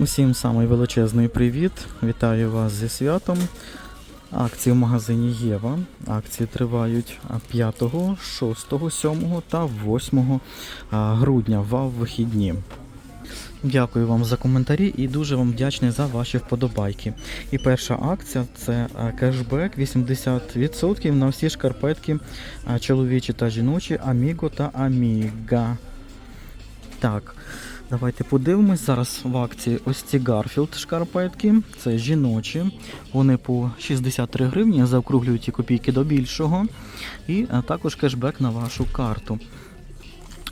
Усім самий величезний привіт. Вітаю вас зі святом. Акції в магазині Єва. Акції тривають 5, 6, 7 та 8 грудня в вихідні. Дякую вам за коментарі і дуже вам вдячний за ваші вподобайки. І перша акція це кешбек 80% на всі шкарпетки чоловічі та жіночі Аміго та Аміга. Так, давайте подивимось. Зараз в акції ось ці Гарфілд шкарпетки. Це жіночі. Вони по 63 гривні, заокруглюють ті копійки до більшого. І також кешбек на вашу карту.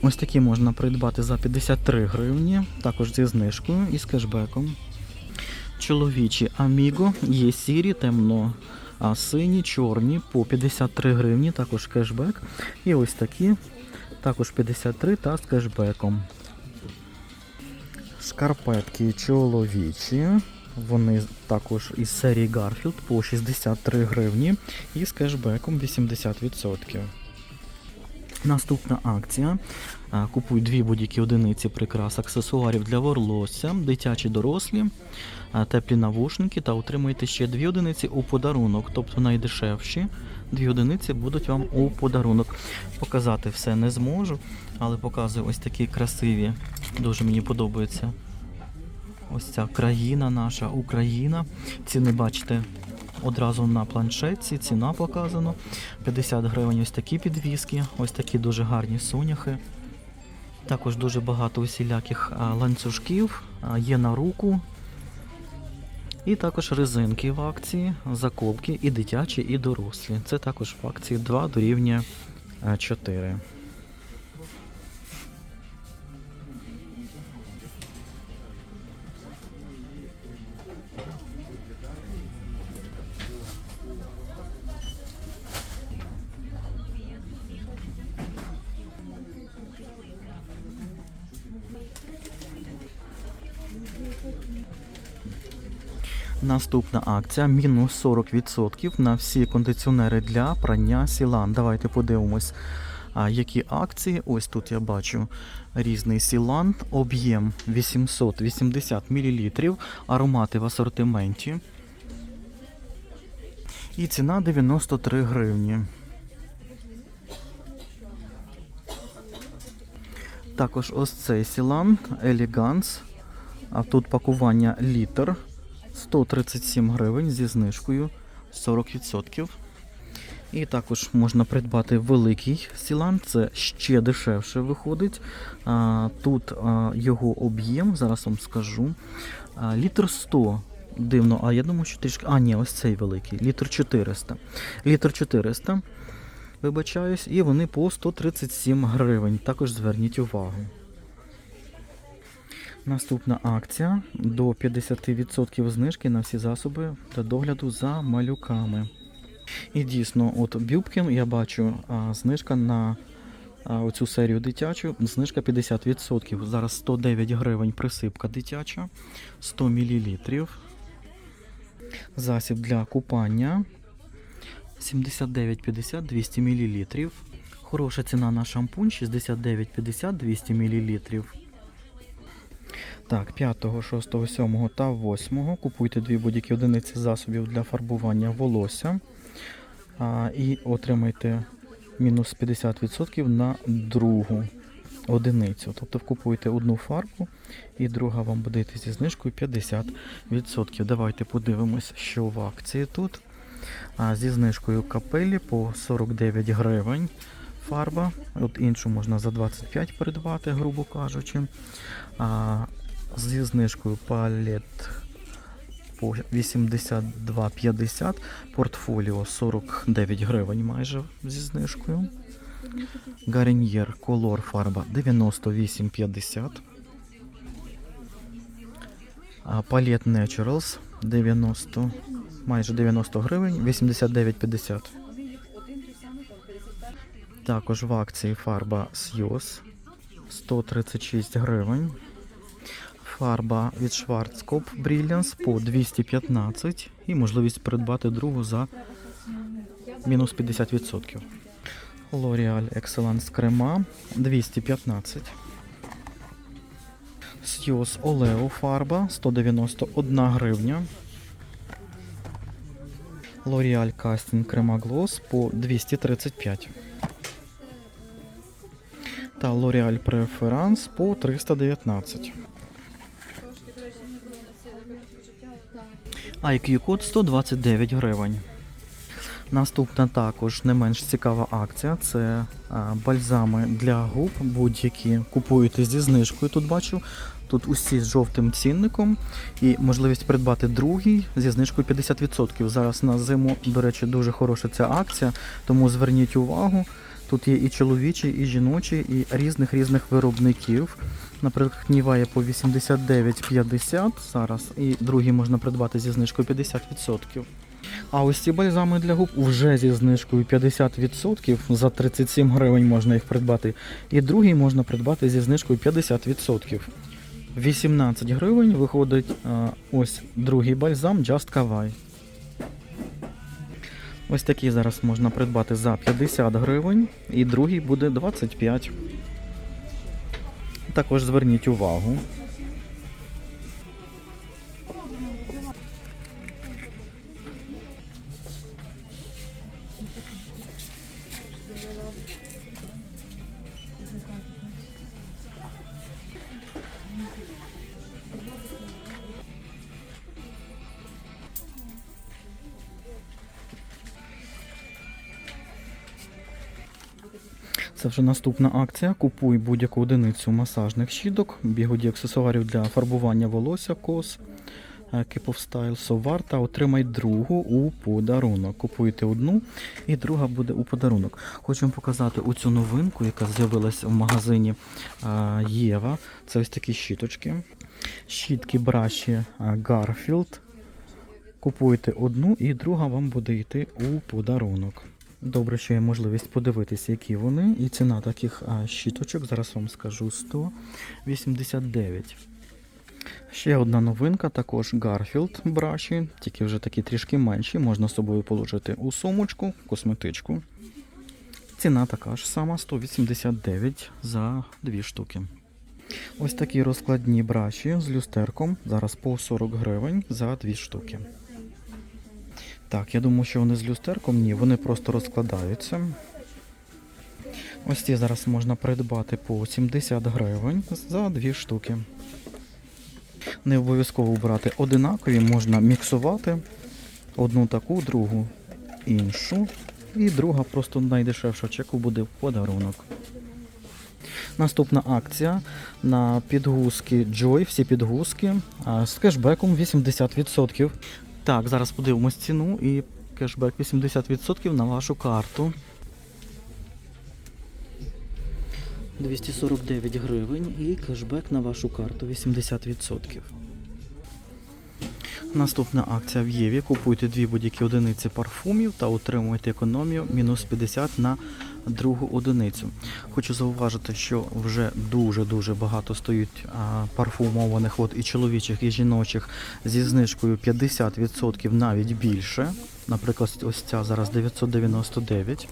Ось такі можна придбати за 53 гривні, також зі знижкою і з кешбеком. Чоловічі Amigo є сірі, темно а сині, чорні по 53 гривні, також кешбек. І ось такі, також 53 та з кешбеком. Шкарпетки чоловічі. Вони також із серії Garfield по 63 гривні і з кешбеком 80%. Наступна акція. Купуй дві будь-які одиниці прикрас аксесуарів для волосся, дитячі дорослі, теплі навушники та отримуєте ще дві одиниці у подарунок, тобто найдешевші. Дві одиниці будуть вам у подарунок. Показати все не зможу, але показую ось такі красиві. Дуже мені подобається. Ось ця країна наша, Україна. Ціни бачите одразу на планшетці, ціна показано. 50 гривень ось такі підвіски, ось такі дуже гарні соняхи. Також дуже багато усіляких ланцюжків, є на руку. І також резинки в акції, заколки і дитячі, і дорослі. Це також в акції 2 дорівнює 4. Наступна акція мінус 40% на всі кондиціонери для прання сілан. Давайте подивимось, які акції. Ось тут я бачу різний сілан, об'єм 880 мл, аромати в асортименті. І ціна 93 гривні. Також ось цей сілан Elegance. А тут пакування літр. 137 гривень зі знижкою 40%. І також можна придбати великий сілан, це ще дешевше виходить. Тут його об'єм, зараз вам скажу. Літр 100. Дивно, а я думаю, що трішки. А, ні, ось цей великий. Літр 400. Літр 400. Вибачаюсь, і вони по 137 гривень. Також зверніть увагу. Наступна акція до 50% знижки на всі засоби для догляду за малюками. І дійсно, от Бюбкін я бачу а, знижка на а, оцю серію дитячу, знижка 50%. Зараз 109 гривень присипка дитяча, 100 мл. Засіб для купання 79,50 200 мл. Хороша ціна на шампунь 69,50 200 мл. Так, 5, 6, 7 та 8 купуйте дві будь-які одиниці засобів для фарбування волосся а, і отримайте мінус 50% на другу одиницю. Тобто купуєте одну фарбу і друга вам буде йти зі знижкою 50%. Давайте подивимось, що в акції тут. А, зі знижкою капелі по 49 гривень фарба. От іншу можна за 25 придбати, грубо кажучи. А, зі знижкою палет по 82,50, портфоліо 49 гривень майже зі знижкою. Гарньєр колор фарба 98,50. А Палет Naturals 90, майже 90 гривень, 89,50. Також в акції фарба Сйоз 136 гривень. Фарба від Schwarzkopf Brilliance по 215 і можливість придбати другу за мінус 50%. L'Oreal Excellence крема 215. Сьюз Олео фарба 191 гривня. Casting Crema Gloss по 235. Та L'Oreal Preference по 319. IQ код 129 гривень. Наступна також не менш цікава акція це бальзами для губ, будь-які купуєте зі знижкою. Тут бачу. Тут усі з жовтим цінником і можливість придбати другий зі знижкою 50%. Зараз на зиму, до речі, дуже хороша ця акція, тому зверніть увагу. Тут є і чоловічі, і жіночі, і різних різних виробників. Наприклад, Ніває по 89,50 зараз, і другий можна придбати зі знижкою 50%. А ось ці бальзами для губ вже зі знижкою 50%. За 37 гривень можна їх придбати. І другий можна придбати зі знижкою 50%. 18 гривень виходить ось другий бальзам Just Kawai. Ось такий зараз можна придбати за 50 гривень, і другий буде 25. Також зверніть увагу. Це вже наступна акція. Купуй будь-яку одиницю масажних щіток, бігоді аксесуарів для фарбування волосся, кос, Keep Style, Совар та отримай другу у подарунок. Купуєте одну і друга буде у подарунок. Хочу вам показати оцю новинку, яка з'явилася в магазині Єва. Це ось такі щіточки. Щітки браші а, Garfield. Купуєте одну і друга вам буде йти у подарунок. Добре, що є можливість подивитися, які вони. І ціна таких щіточок, зараз вам скажу 189. Ще одна новинка, також Garfield браші, тільки вже такі трішки менші, можна з собою положити у сумочку, косметичку. Ціна така ж сама 189 за дві штуки. Ось такі розкладні браші з люстерком, зараз по 40 гривень за дві штуки. Так, я думаю, що вони з люстерком, ні, вони просто розкладаються. Ось ці зараз можна придбати по 70 гривень за дві штуки. Не обов'язково брати одинакові, можна міксувати одну таку, другу іншу. І друга просто найдешевша чеку буде в подарунок. Наступна акція на підгузки Joy, всі підгузки з кешбеком 80%. Так, зараз подивимось ціну і кешбек 80% на вашу карту. 249 гривень і кешбек на вашу карту 80%. Наступна акція в Єві. Купуйте дві будь-які одиниці парфумів та отримуйте економію мінус 50 на другу одиницю. Хочу зауважити, що вже дуже-дуже багато стоїть парфумованих от і чоловічих, і жіночих зі знижкою 50% навіть більше. Наприклад, ось ця зараз 999.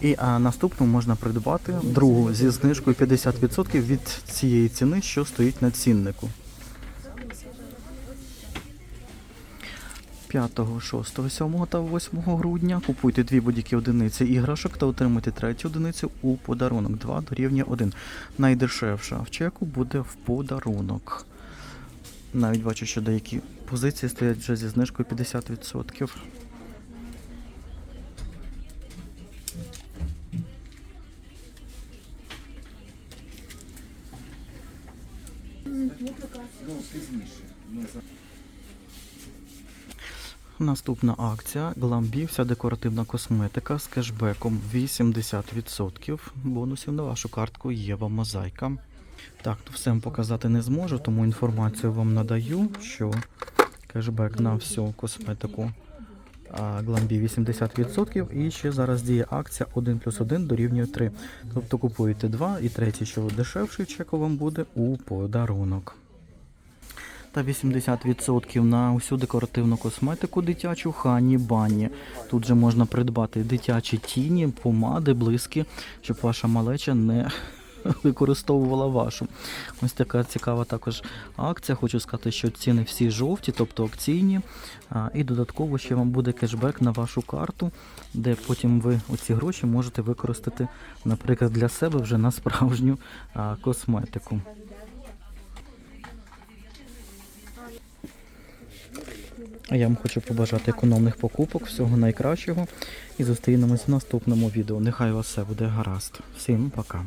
І а, наступну можна придбати другу зі знижкою 50% від цієї ціни, що стоїть на ціннику. 5, 6, 7 та 8 грудня купуйте дві будь-які одиниці іграшок та отримуйте третю одиницю у подарунок. 2 дорівнює 1. Найдешевша в чеку буде в подарунок. Навіть бачу, що деякі позиції стоять вже зі знижкою 50%. Наступна акція Гламбі, вся декоративна косметика з кешбеком 80% бонусів на вашу картку Єва Мозаїка. Так, ну все вам показати не зможу, тому інформацію вам надаю, що кешбек на всю косметику Гламбі 80% і ще зараз діє акція 1 плюс 1 дорівнює 3. Тобто купуєте 2 і третій, що дешевший чеку вам буде у подарунок та 80% на усю декоративну косметику дитячу хані бані. Тут же можна придбати дитячі тіні, помади, блиски, щоб ваша малеча не використовувала вашу. Ось така цікава також акція. Хочу сказати, що ціни всі жовті, тобто акційні. І додатково ще вам буде кешбек на вашу карту, де потім ви оці гроші можете використати, наприклад, для себе вже на справжню косметику. А я вам хочу побажати економних покупок, всього найкращого і зустрінемось в наступному відео. Нехай у вас все буде гаразд. Всім пока.